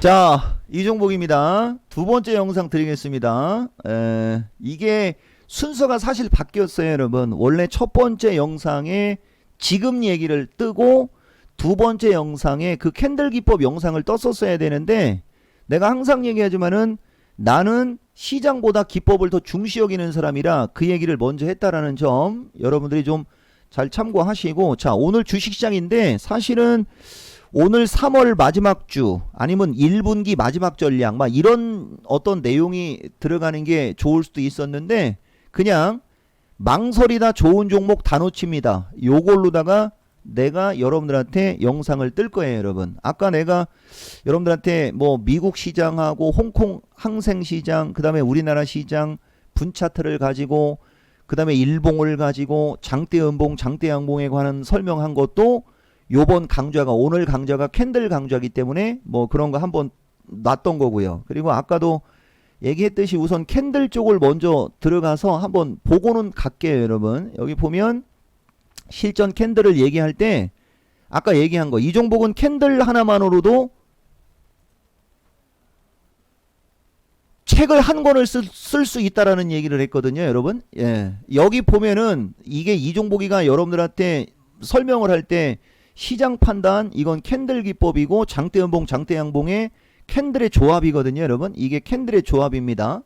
자, 이종복입니다. 두 번째 영상 드리겠습니다. 에, 이게 순서가 사실 바뀌었어요, 여러분. 원래 첫 번째 영상에 지금 얘기를 뜨고 두 번째 영상에 그 캔들 기법 영상을 떴었어야 되는데 내가 항상 얘기하지만은 나는 시장보다 기법을 더 중시 여기는 사람이라 그 얘기를 먼저 했다라는 점 여러분들이 좀 잘 참고하시고 자, 오늘 주식시장인데 사실은 오늘 3월 마지막 주 아니면 1분기 마지막 전략 막 이런 어떤 내용이 들어가는 게 좋을 수도 있었는데 그냥 망설이다 좋은 종목 다 놓칩니다. 요걸로다가 내가 여러분들한테 영상을 뜰 거예요, 여러분. 아까 내가 여러분들한테 뭐 미국 시장하고 홍콩 항생 시장, 그다음에 우리나라 시장 분차트를 가지고 그다음에 일봉을 가지고 장대 음봉, 장대 양봉에 관한 설명한 것도 요번 강좌가 오늘 강좌가 캔들 강좌이기 때문에 뭐 그런 거 한번 놨던 거고요. 그리고 아까도 얘기했듯이 우선 캔들 쪽을 먼저 들어가서 한번 보고는 갈게요, 여러분. 여기 보면 실전 캔들을 얘기할 때 아까 얘기한 거 이종복은 캔들 하나만으로도 책을 한 권을 쓸 수 있다라는 얘기를 했거든요, 여러분. 예. 여기 보면은 이게 이종복이가 여러분들한테 설명을 할때 시장 판단 이건 캔들 기법이고 장대 연봉 장대 양봉의 캔들의 조합이거든요, 여러분. 이게 캔들의 조합입니다.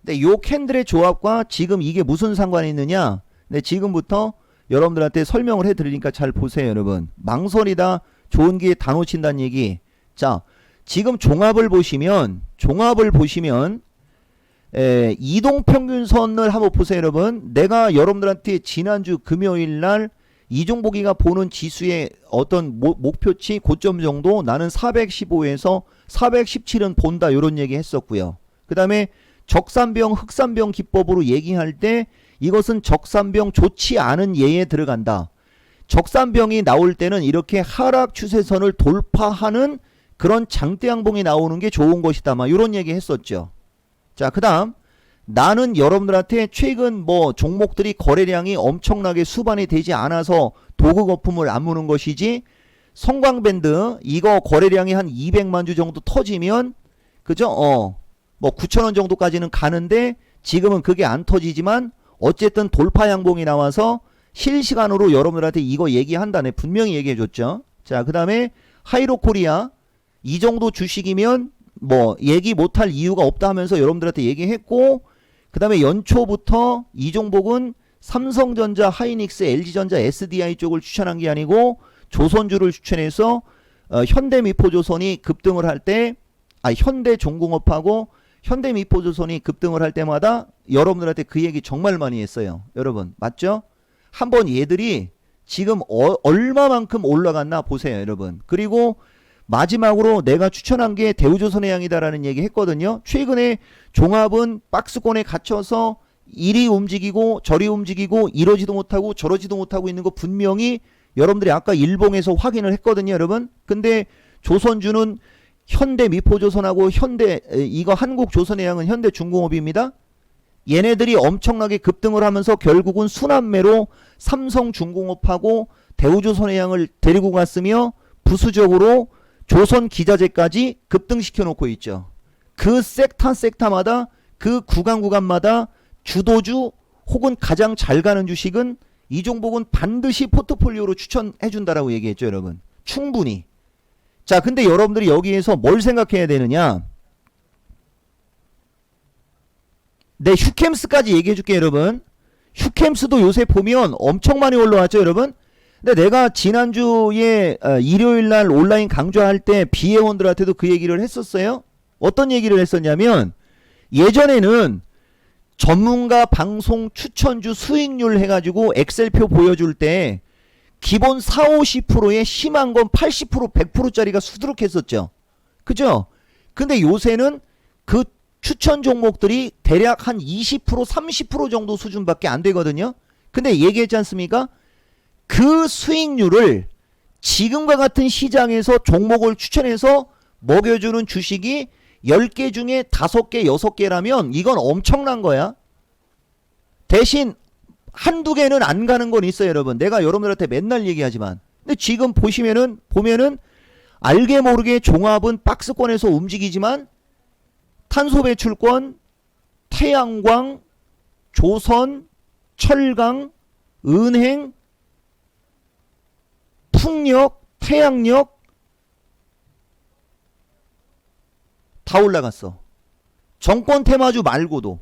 근데 요 캔들의 조합과 지금 이게 무슨 상관이 있느냐? 네, 지금부터 여러분들한테 설명을 해 드리니까 잘 보세요, 여러분. 망설이다 좋은 기회 다 놓친다는 얘기. 자, 지금 종합을 보시면 종합을 보시면 에, 이동 평균선을 한번 보세요, 여러분. 내가 여러분들한테 지난주 금요일 날 이종복이가 보는 지수의 어떤 모, 목표치 고점 정도 나는 415에서 417은 본다 이런 얘기 했었고요. 그 다음에 적산병 흑산병 기법으로 얘기할 때 이것은 적산병 좋지 않은 예에 들어간다. 적산병이 나올 때는 이렇게 하락 추세선을 돌파하는 그런 장대양봉이 나오는 게 좋은 것이다. 막 이런 얘기 했었죠. 자, 그 다음 나는 여러분들한테 최근 뭐 종목들이 거래량이 엄청나게 수반이 되지 않아서 도구 거품을 안 무는 것이지 성광밴드 이거 거래량이 한 200만 주 정도 터지면 그죠? 어. 뭐 9천 원 정도까지는 가는데 지금은 그게 안 터지지만 어쨌든 돌파 양봉이 나와서 실시간으로 여러분들한테 이거 얘기한다네 분명히 얘기해 줬죠. 자, 그다음에 하이로 코리아 이 정도 주식이면 뭐 얘기 못할 이유가 없다 하면서 여러분들한테 얘기했고 그 다음에 연초부터 이종복은 삼성전자, 하이닉스, LG전자, SDI 쪽을 추천한 게 아니고 조선주를 추천해서 어, 현대미포조선이 급등을 할 때 아 현대종공업하고 현대미포조선이 급등을 할 때마다 여러분들한테 그 얘기 정말 많이 했어요. 여러분 맞죠? 한번 얘들이 지금 어, 얼마만큼 올라갔나 보세요, 여러분. 그리고 마지막으로 내가 추천한 게 대우조선해양이다라는 얘기 했거든요. 최근에 종합은 박스권에 갇혀서 이리 움직이고 저리 움직이고 이러지도 못하고 저러지도 못하고 있는 거 분명히 여러분들이 아까 일봉에서 확인을 했거든요, 여러분. 근데 조선주는 현대 미포조선하고 현대 이거 한국조선해양은 현대 중공업입니다. 얘네들이 엄청나게 급등을 하면서 결국은 순환매로 삼성중공업하고 대우조선해양을 데리고 갔으며 부수적으로 조선 기자재까지 급등시켜 놓고 있죠. 그 섹터 섹터마다 그 구간 구간마다 주도주 혹은 가장 잘 가는 주식은 이 종목은 반드시 포트폴리오로 추천해 준다라고 얘기했죠, 여러분. 충분히. 자, 근데 여러분들이 여기에서 뭘 생각해야 되느냐? 네, 휴캠스까지 얘기해 줄게요, 여러분. 휴캠스도 요새 보면 엄청 많이 올라왔죠, 여러분? 근데 내가 지난주에 어, 일요일 날 온라인 강좌할 때 비회원들한테도 그 얘기를 했었어요. 어떤 얘기를 했었냐면 예전에는 전문가 방송 추천주 수익률 해가지고 엑셀표 보여줄 때 기본 4, 50%에 심한 건 80%, 100%짜리가 수두룩했었죠. 그죠? 근데 요새는 그 추천 종목들이 대략 한 20%, 30% 정도 수준밖에 안 되거든요. 근데 얘기했지 않습니까? 그 수익률을 지금과 같은 시장에서 종목을 추천해서 먹여주는 주식이 10개 중에 5개, 6개라면 이건 엄청난 거야. 대신 한두 개는 안 가는 건 있어요, 여러분. 내가 여러분들한테 맨날 얘기하지만. 근데 지금 보시면은, 보면은 알게 모르게 종합은 박스권에서 움직이지만 탄소 배출권, 태양광, 조선, 철강, 은행, 풍력, 태양력 다 올라갔어. 정권 테마주 말고도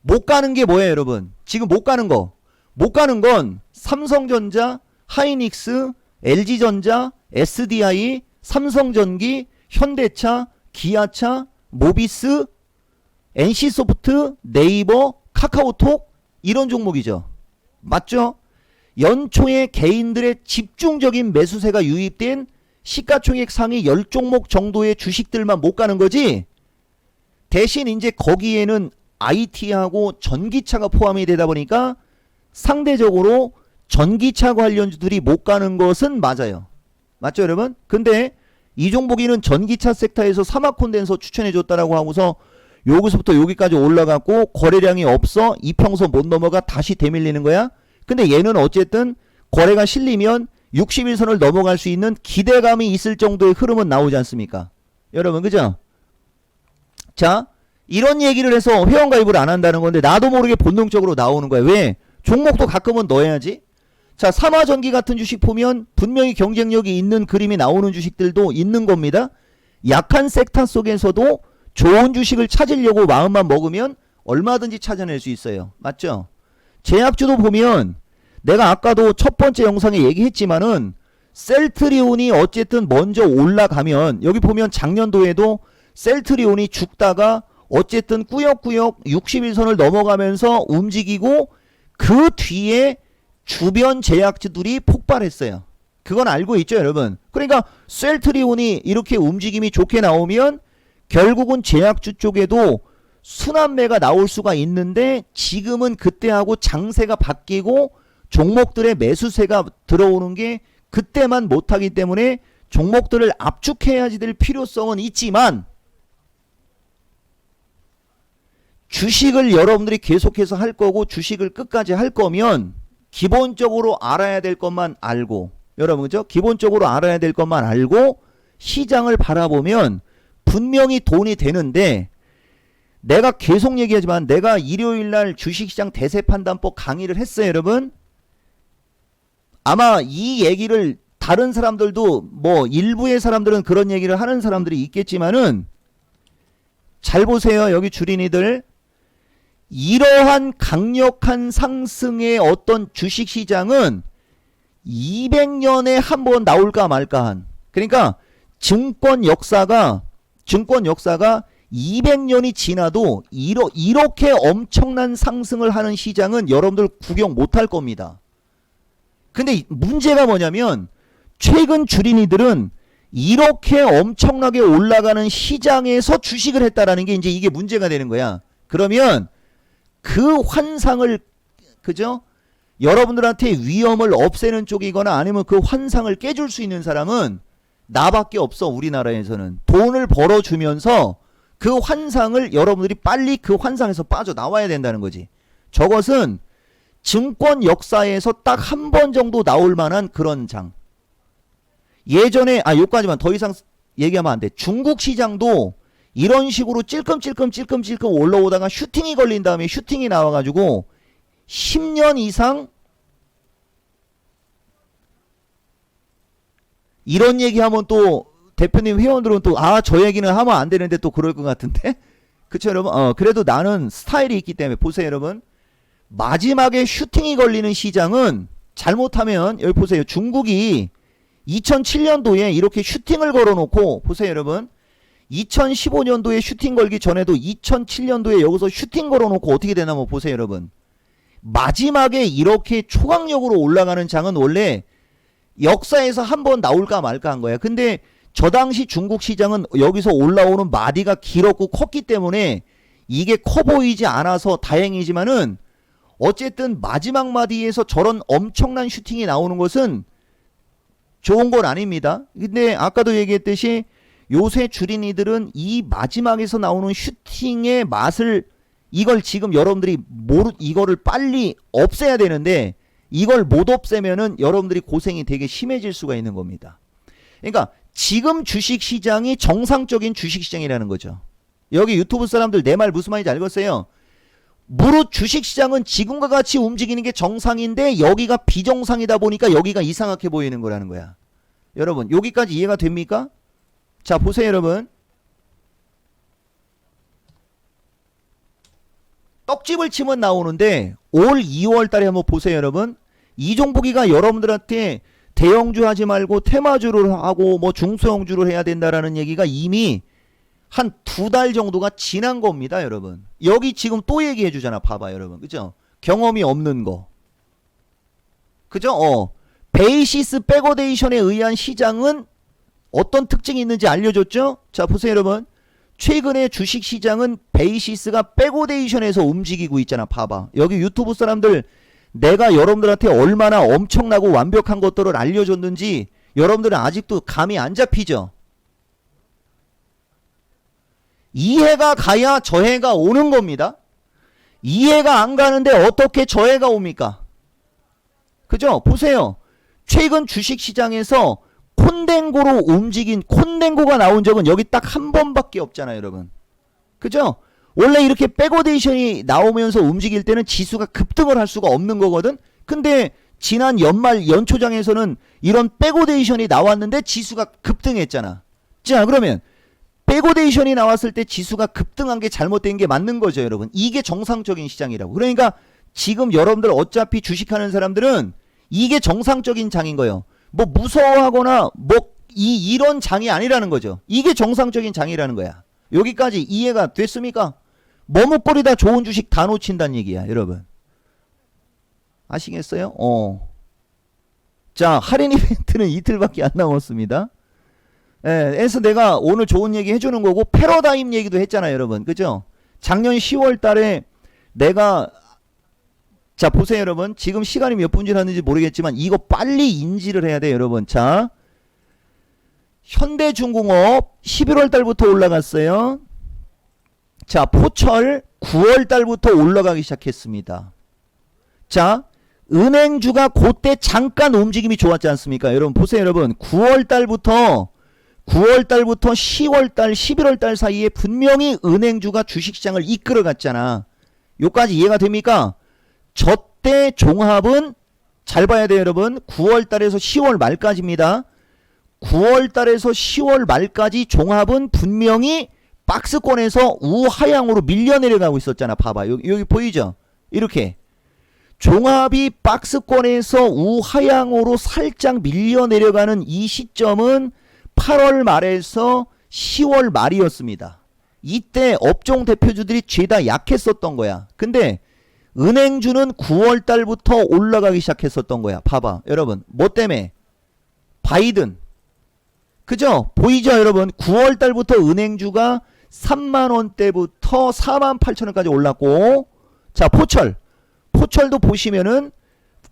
못 가는 게 뭐예요, 여러분? 지금 못 가는 거. 못 가는 건 삼성전자, 하이닉스, LG전자, SDI, 삼성전기, 현대차, 기아차, 모비스, NC소프트, 네이버, 카카오톡 이런 종목이죠. 맞죠? 연초에 개인들의 집중적인 매수세가 유입된 시가총액 상위 10종목 정도의 주식들만 못 가는 거지. 대신 이제 거기에는 IT하고 전기차가 포함이 되다 보니까 상대적으로 전기차 관련주들이 못 가는 것은 맞아요. 맞죠, 여러분? 근데 이종복이는 전기차 섹터에서 사마콘덴서 추천해 줬다라고 하고서 여기서부터 여기까지 올라갔고 거래량이 없어 이평선 못 넘어가 다시 대밀리는 거야. 근데 얘는 어쨌든 거래가 실리면 61선을 넘어갈 수 있는 기대감이 있을 정도의 흐름은 나오지 않습니까? 여러분 그죠? 자 이런 얘기를 해서 회원가입을 안 한다는 건데 나도 모르게 본능적으로 나오는 거야. 왜? 종목도 가끔은 넣어야지. 자 삼화전기 같은 주식 보면 분명히 경쟁력이 있는 그림이 나오는 주식들도 있는 겁니다. 약한 섹터 속에서도 좋은 주식을 찾으려고 마음만 먹으면 얼마든지 찾아낼 수 있어요. 맞죠? 제약주도 보면 내가 아까도 첫 번째 영상에 얘기했지만은 셀트리온이 어쨌든 먼저 올라가면 여기 보면 작년도에도 셀트리온이 죽다가 어쨌든 꾸역꾸역 61선을 넘어가면서 움직이고 그 뒤에 주변 제약주들이 폭발했어요. 그건 알고 있죠, 여러분. 그러니까 셀트리온이 이렇게 움직임이 좋게 나오면 결국은 제약주 쪽에도 순환매가 나올 수가 있는데 지금은 그때하고 장세가 바뀌고 종목들의 매수세가 들어오는 게 그때만 못하기 때문에 종목들을 압축해야지 될 필요성은 있지만 주식을 여러분들이 계속해서 할 거고 주식을 끝까지 할 거면 기본적으로 알아야 될 것만 알고 여러분 그죠? 기본적으로 알아야 될 것만 알고 시장을 바라보면 분명히 돈이 되는데 내가 계속 얘기하지만 내가 일요일 날 주식시장 대세 판단법 강의를 했어요, 여러분. 아마 이 얘기를 다른 사람들도 뭐 일부의 사람들은 그런 얘기를 하는 사람들이 있겠지만은 잘 보세요. 여기 주린이들 이러한 강력한 상승의 어떤 주식 시장은 200년에 한 번 나올까 말까 한 그러니까 증권 역사가 증권 역사가 200년이 지나도 이러, 이렇게 엄청난 상승을 하는 시장은 여러분들 구경 못할 겁니다. 근데 문제가 뭐냐면 최근 주린이들은 이렇게 엄청나게 올라가는 시장에서 주식을 했다라는 게 이제 이게 문제가 되는 거야. 그러면 그 환상을 그죠? 여러분들한테 위험을 없애는 쪽이거나 아니면 그 환상을 깨줄 수 있는 사람은 나밖에 없어 우리나라에서는 돈을 벌어주면서 그 환상을 여러분들이 빨리 그 환상에서 빠져나와야 된다는 거지. 저것은 증권 역사에서 딱 한 번 정도 나올 만한 그런 장. 예전에 아 요까지만 더 이상 얘기하면 안 돼. 중국 시장도 이런 식으로 찔끔찔끔 찔끔찔끔 올라오다가 슈팅이 걸린 다음에 슈팅이 나와가지고 10년 이상 이런 얘기하면 또 대표님 회원들은 또 아 저 얘기는 하면 안 되는데 또 그럴 것 같은데 그쵸 여러분 어 그래도 나는 스타일이 있기 때문에 보세요 여러분 마지막에 슈팅이 걸리는 시장은 잘못하면 여기 보세요. 중국이 2007년도에 이렇게 슈팅을 걸어놓고 보세요 여러분. 2015년도에 슈팅 걸기 전에도 2007년도에 여기서 슈팅 걸어놓고 어떻게 되나 뭐 보세요 여러분. 마지막에 이렇게 초강력으로 올라가는 장은 원래 역사에서 한 번 나올까 말까 한 거야. 근데 저 당시 중국 시장은 여기서 올라오는 마디가 길었고 컸기 때문에 이게 커 보이지 않아서 다행이지만은 어쨌든 마지막 마디에서 저런 엄청난 슈팅이 나오는 것은 좋은 건 아닙니다. 근데 아까도 얘기했듯이 요새 주린이들은 이 마지막에서 나오는 슈팅의 맛을 이걸 지금 여러분들이 모르 이거를 빨리 없애야 되는데 이걸 못 없애면은 여러분들이 고생이 되게 심해질 수가 있는 겁니다. 그러니까 지금 주식 시장이 정상적인 주식 시장이라는 거죠. 여기 유튜브 사람들 내 말 무슨 말인지 알겠어요? 무릇 주식 시장은 지금과 같이 움직이는 게 정상인데 여기가 비정상이다 보니까 여기가 이상하게 보이는 거라는 거야. 여러분, 여기까지 이해가 됩니까? 자, 보세요, 여러분. 떡집을 치면 나오는데 올 2월 달에 한번 보세요, 여러분. 이종복이가 여러분들한테 대형주 하지 말고 테마주를 하고 뭐 중소형주를 해야 된다라는 얘기가 이미 한 두 달 정도가 지난 겁니다, 여러분. 여기 지금 또 얘기해 주잖아. 봐봐, 여러분. 그죠? 경험이 없는 거. 그죠? 어. 베이시스 백어데이션에 의한 시장은 어떤 특징이 있는지 알려줬죠? 자, 보세요, 여러분. 최근에 주식 시장은 베이시스가 백오데이션에서 움직이고 있잖아. 봐봐. 여기 유튜브 사람들 내가 여러분들한테 얼마나 엄청나고 완벽한 것들을 알려줬는지 여러분들은 아직도 감이 안 잡히죠? 이해가 가야 저해가 오는 겁니다. 이해가 안 가는데 어떻게 저해가 옵니까? 그죠? 보세요. 최근 주식 시장에서 콘덴고로 움직인 콘덴고가 나온 적은 여기 딱 한 번밖에 없잖아요, 여러분. 그죠? 원래 이렇게 백오데이션이 나오면서 움직일 때는 지수가 급등을 할 수가 없는 거거든. 근데 지난 연말 연초장에서는 이런 백오데이션이 나왔는데 지수가 급등했잖아. 자, 그러면 백오데이션이 나왔을 때 지수가 급등한 게 잘못된 게 맞는 거죠, 여러분. 이게 정상적인 시장이라고. 그러니까 지금 여러분들 어차피 주식하는 사람들은 이게 정상적인 장인 거예요. 뭐 무서워하거나 뭐 이 이런 장이 아니라는 거죠. 이게 정상적인 장이라는 거야. 여기까지 이해가 됐습니까? 머뭇거리다 좋은 주식 다 놓친다는 얘기야, 여러분. 아시겠어요? 어. 자, 할인 이벤트는 이틀밖에 안 남았습니다. 예, 그래서 내가 오늘 좋은 얘기 해주는 거고, 패러다임 얘기도 했잖아요, 여러분. 그죠? 작년 10월 달에 내가, 자, 보세요, 여러분. 지금 시간이 몇 분 지났는지 모르겠지만, 이거 빨리 인지를 해야 돼요, 여러분. 자, 현대중공업 11월 달부터 올라갔어요. 자, 포철 9월 달부터 올라가기 시작했습니다. 자, 은행주가 그때 잠깐 움직임이 좋았지 않습니까? 여러분 보세요, 여러분. 9월 달부터 9월 달부터 10월 달, 11월 달 사이에 분명히 은행주가 주식시장을 이끌어 갔잖아. 요까지 이해가 됩니까? 저때 종합은 잘 봐야 돼요, 여러분. 9월 달에서 10월 말까지입니다. 9월 달에서 10월 말까지 종합은 분명히 박스권에서 우하향으로 밀려 내려가고 있었잖아. 봐봐. 여기, 여기 보이죠? 이렇게. 종합이 박스권에서 우하향으로 살짝 밀려 내려가는 이 시점은 8월 말에서 10월 말이었습니다. 이때 업종 대표주들이 죄다 약했었던 거야. 근데 은행주는 9월 달부터 올라가기 시작했었던 거야. 봐봐. 여러분. 뭐 때문에? 바이든. 그죠? 보이죠, 여러분? 9월 달부터 은행주가 3만 원대부터 4만 8천 원까지 올랐고 자, 포철. 포철도 보시면은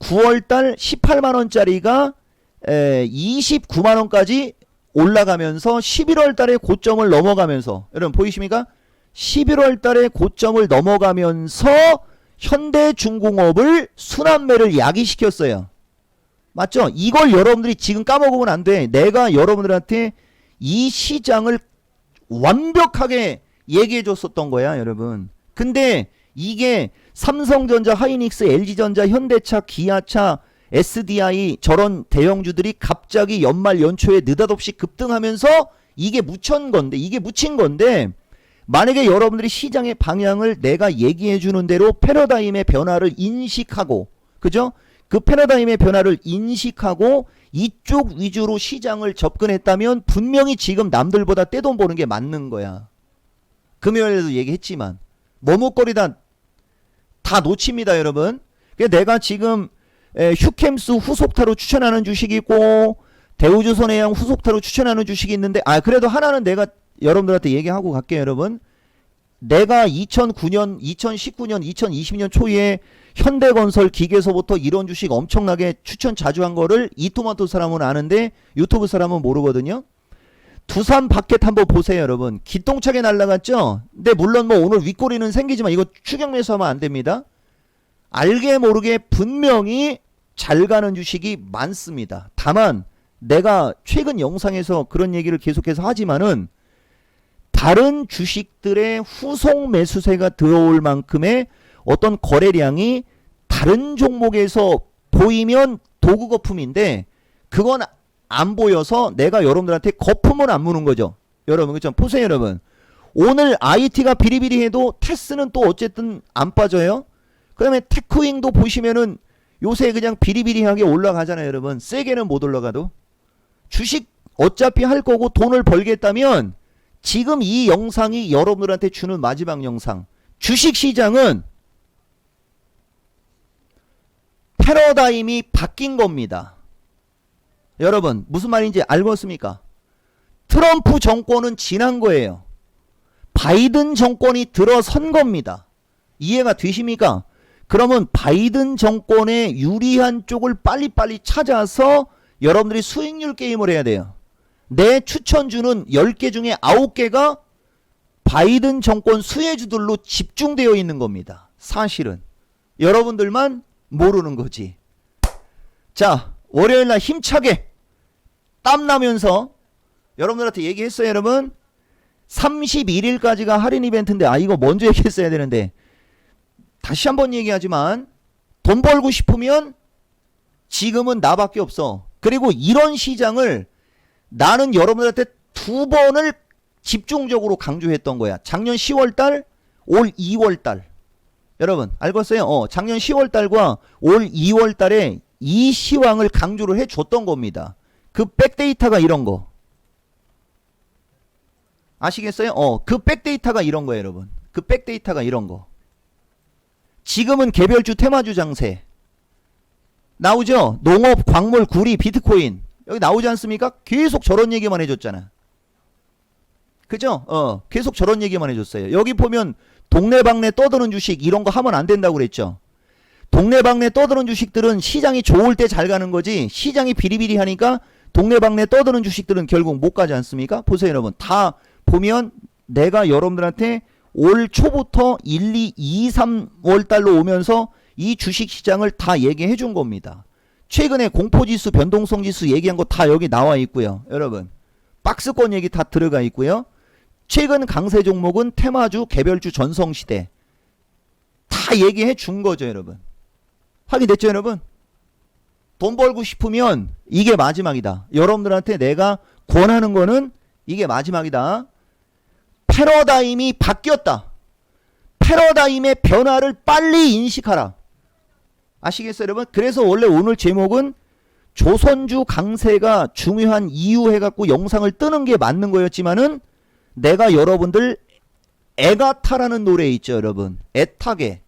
9월 달 18만 원짜리가 에, 29만 원까지 올라가면서 11월 달에 고점을 넘어가면서 여러분 보이십니까? 11월 달에 고점을 넘어가면서 현대중공업을 순환매를 야기시켰어요. 맞죠? 이걸 여러분들이 지금 까먹으면 안 돼. 내가 여러분들한테 이 시장을 완벽하게 얘기해 줬었던 거야, 여러분. 근데 이게 삼성전자, 하이닉스, LG전자, 현대차, 기아차, SDI 저런 대형주들이 갑자기 연말 연초에 느닷없이 급등하면서 이게 묻힌 건데, 이게 묻힌 건데, 만약에 여러분들이 시장의 방향을 내가 얘기해 주는 대로 패러다임의 변화를 인식하고, 그죠? 그 패러다임의 변화를 인식하고 이쪽 위주로 시장을 접근했다면 분명히 지금 남들보다 떼돈 버는 게 맞는 거야. 금요일에도 얘기했지만 머뭇거리다 다 놓칩니다, 여러분. 내가 지금 에, 휴캠스 후속타로 추천하는 주식이 있고 대우조선해양 후속타로 추천하는 주식이 있는데 아 그래도 하나는 내가 여러분들한테 얘기하고 갈게요, 여러분. 내가 2009년, 2019년, 2020년 초에 현대건설 기계서부터 이런 주식 엄청나게 추천 자주 한 거를 이토마토 사람은 아는데 유튜브 사람은 모르거든요. 두산 바켓 한번 보세요, 여러분. 기똥차게 날라갔죠? 근데 물론 뭐 오늘 윗꼬리는 생기지만 이거 추격 매수 하면 안 됩니다. 알게 모르게 분명히 잘 가는 주식이 많습니다. 다만 내가 최근 영상에서 그런 얘기를 계속해서 하지만은 다른 주식들의 후속 매수세가 들어올 만큼의 어떤 거래량이 다른 종목에서 보이면 도구 거품인데 그건 안 보여서 내가 여러분들한테 거품을 안 무는 거죠. 여러분 그죠? 보세요 여러분. 오늘 IT가 비리비리해도 테스는 또 어쨌든 안 빠져요. 그다음에 테크윙도 보시면은 요새 그냥 비리비리하게 올라가잖아요, 여러분. 세게는 못 올라가도. 주식 어차피 할 거고 돈을 벌겠다면 지금 이 영상이 여러분들한테 주는 마지막 영상. 주식 시장은 패러다임이 바뀐 겁니다. 여러분, 무슨 말인지 알겠습니까? 트럼프 정권은 지난 거예요. 바이든 정권이 들어선 겁니다. 이해가 되십니까? 그러면 바이든 정권에 유리한 쪽을 빨리빨리 찾아서 여러분들이 수익률 게임을 해야 돼요. 내 추천주는 10개 중에 9개가 바이든 정권 수혜주들로 집중되어 있는 겁니다. 사실은. 여러분들만 모르는 거지. 자, 월요일 날 힘차게 땀나면서 여러분들한테 얘기했어요, 여러분. 31일까지가 할인 이벤트인데 아 이거 먼저 얘기했어야 되는데 다시 한번 얘기하지만 돈 벌고 싶으면 지금은 나밖에 없어. 그리고 이런 시장을 나는 여러분들한테 두 번을 집중적으로 강조했던 거야. 작년 10월 달, 올 2월 달. 여러분, 알겠어요? 어, 작년 10월 달과 올 2월 달에 이 시황을 강조를 해 줬던 겁니다. 그 백데이터가 이런 거. 아시겠어요? 어, 그 백데이터가 이런 거예요, 여러분. 그 백데이터가 이런 거. 지금은 개별주 테마주 장세. 나오죠? 농업, 광물, 구리, 비트코인. 여기 나오지 않습니까? 계속 저런 얘기만 해줬잖아. 그죠? 어, 계속 저런 얘기만 해줬어요. 여기 보면 동네방네 떠드는 주식 이런 거 하면 안 된다고 그랬죠. 동네방네 떠드는 주식들은 시장이 좋을 때 잘 가는 거지 시장이 비리비리 하니까 동네방네 떠드는 주식들은 결국 못 가지 않습니까? 보세요 여러분. 다 보면 내가 여러분들한테 올 초부터 1, 2, 2, 3월 달로 오면서 이 주식 시장을 다 얘기해 준 겁니다. 최근에 공포지수, 변동성 지수 얘기한 거 다 여기 나와 있고요. 여러분. 박스권 얘기 다 들어가 있고요. 최근 강세 종목은 테마주, 개별주, 전성시대. 다 얘기해 준 거죠, 여러분. 확인됐죠, 여러분? 돈 벌고 싶으면 이게 마지막이다. 여러분들한테 내가 권하는 거는 이게 마지막이다. 패러다임이 바뀌었다. 패러다임의 변화를 빨리 인식하라. 아시겠어요, 여러분? 그래서 원래 오늘 제목은 조선주 강세가 중요한 이유 해갖고 영상을 뜨는 게 맞는 거였지만은 내가 여러분들 애가타라는 노래 있죠, 여러분. 애타게.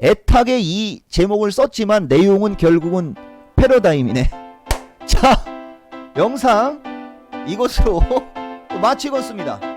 애타게 이 제목을 썼지만 내용은 결국은 패러다임이네. 자, 영상 이것으로 마치겠습니다.